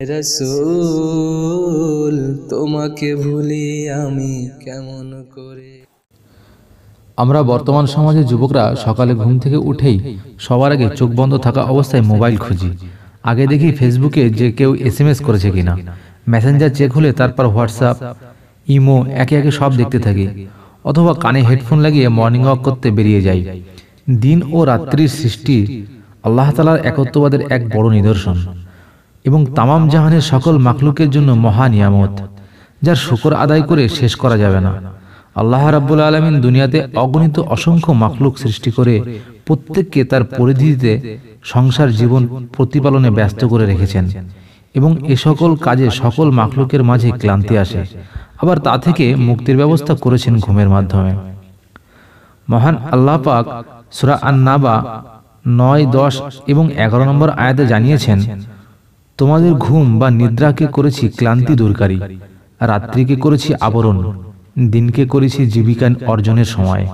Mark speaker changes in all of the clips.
Speaker 1: রসুল, তোমাকে ভুলি আমি কেমন করে?
Speaker 2: আমরা বর্তমান সমাজে যুবকরা সকালে ঘুম থেকে উঠেই সবার আগে চোখ বন্ধ থাকা অবস্থায় মোবাইল খুঁজি। আগে দেখি ফেসবুকে যে কেউ এসএমএস করেছে কিনা। মেসেঞ্জার চেক হলে তারপর হোয়াটসঅ্যাপ, ইমো, একে একে সব দেখতে থাকি। অথবা কানে হেডফোন লাগিয়ে মর্নিং ওয়াক করতে বেরিয়ে যাই। দিন ও রাত্রির সৃষ্টি আল্লাহ তালার একত্ববাদের এক বড় নিদর্শন। এবং তামাম জাহানের সকল মাখলুকের জন্য মহা নিয়ামত যার শুকর আদায় করে শেষ করা যাবে না। আল্লাহ রাব্বুল আলমিন দুনিয়াতে অগণিত অসংখ্য মাখলুক সৃষ্টি করে প্রত্যেককে তার পরিধিতে সংসার জীবন প্রতিপালনে ব্যস্ত করে রেখেছেন এবং এ সকল কাজে সকল মাখলুকের মাঝে ক্লান্তি আসে। আবার তা থেকে মুক্তির ব্যবস্থা করেছেন ঘুমের মাধ্যমে। মহান আল্লাহ পাক সুরা আন্নাবা নয় দশ এবং এগারো নম্বর আয়াতে জানিয়েছেন তোমাদের ঘুম বা নিদ্রাকে করেছি ক্লান্তি দূরকারী, রাত্রিকে করেছি আবরণ, দিনকে করেছি জীবিকা অর্জনের সময়।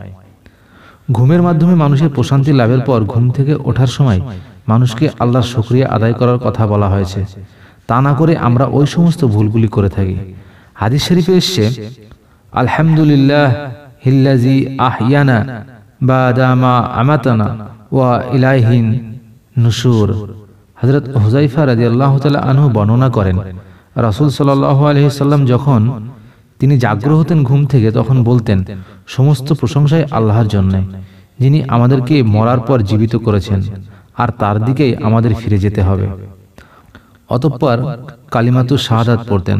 Speaker 2: ঘুমের মাধ্যমে মানুষের প্রশান্তি লাভের পর ঘুম থেকে ওঠার সময় মানুষকে আল্লাহর শুক্রিয়া আদায় করার কথা বলা হয়েছে। তা না করে আমরা ওই সমস্ত ভুলগুলি করে থাকি। হাদিস শরীফে এসছে, আলহামদুলিল্লাহ হিল্লাজি আহিয়ানা বা দামা আমাতানা ওয়া ইলাইহিন নুসুর হজরত হুজাইফা রাজি আল্লাহ তালা আনহু বর্ণনা করেন, রাসুল সাল্লাহ আলহিসাল্লাম যখন তিনি জাগ্র হতেন ঘুম থেকে, তখন বলতেন, সমস্ত প্রশংসাই আল্লাহর জন্য, যিনি আমাদেরকে মরার পর জীবিত করেছেন, আর তার দিকেই আমাদের ফিরে যেতে হবে। অতঃপর কালিমাতু শাহাদাত পড়তেন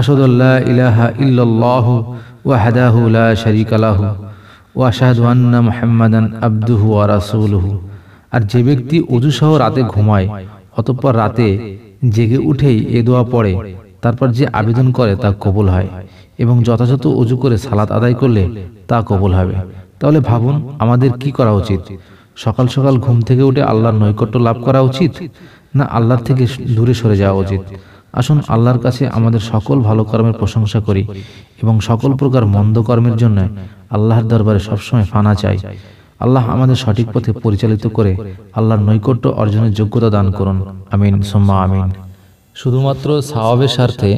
Speaker 2: আসাদুল্লাহ ইলাহা ইল্লাল্লাহ ওয়াহাদাহু লা শারীকা লাহু ওয়া আশহাদু আন্না মুহাম্মাদান আবদুহু ওয়া রাসূলুহু। আর যে ব্যক্তি অজুসহ রাতে ঘুমায় অতঃপর রাতে জেগে উঠেই এ দোয়া পড়ে তারপর যে আবেদন করে তা কবুল হয় এবং যথাযথ অজু করে সালাত আদায় করলে তা কবুল হবে। তাহলে ভাবুন আমাদের কি করা উচিত? সকাল সকাল ঘুম থেকে উঠে আল্লাহর নৈকট্য লাভ করা উচিত না আল্লাহর থেকে দূরে সরে যাওয়া উচিত? আসুন আল্লাহর কাছে আমাদের সকল ভালো কর্মের প্রশংসা করি এবং সকল প্রকার মন্দ কর্মের জন্য আল্লাহর দরবারে সবসময় ফানা চাই আল্লাহ আমাদের সঠিক পথে পরিচালিত করে আল্লাহর নৈকট্য অর্জনের যোগ্যতা দান করুন। আমিন, সোম্মা আমিন। শুধুমাত্র সাওয়াবের স্বার্থে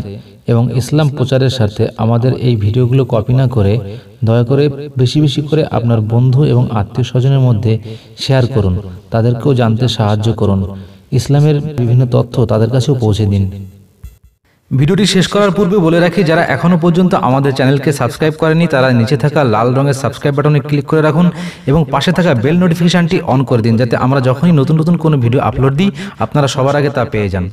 Speaker 2: এবং ইসলাম প্রচারের স্বার্থে আমাদের এই ভিডিওগুলো কপি না করে দয়া করে বেশি বেশি করে আপনার বন্ধু এবং আত্মীয় স্বজনের মধ্যে শেয়ার করুন। তাদেরকেও জানতে সাহায্য করুন। ইসলামের বিভিন্ন তথ্য তাদের কাছেও পৌঁছে দিন। ভিডিওটি শেষ করার পূর্বে বলে রাখি, যারা এখনও পর্যন্ত আমাদের চ্যানেলকে সাবস্ক্রাইব করেনি তারা নিচে থাকা লাল রঙের সাবস্ক্রাইব বাটনে ক্লিক করে রাখুন এবং পাশে থাকা বেল নোটিফিকেশানটি অন করে দিন, যাতে আমরা যখনই নতুন নতুন কোনো ভিডিও আপলোড দিই, আপনারা সবার আগে তা পেয়ে যান।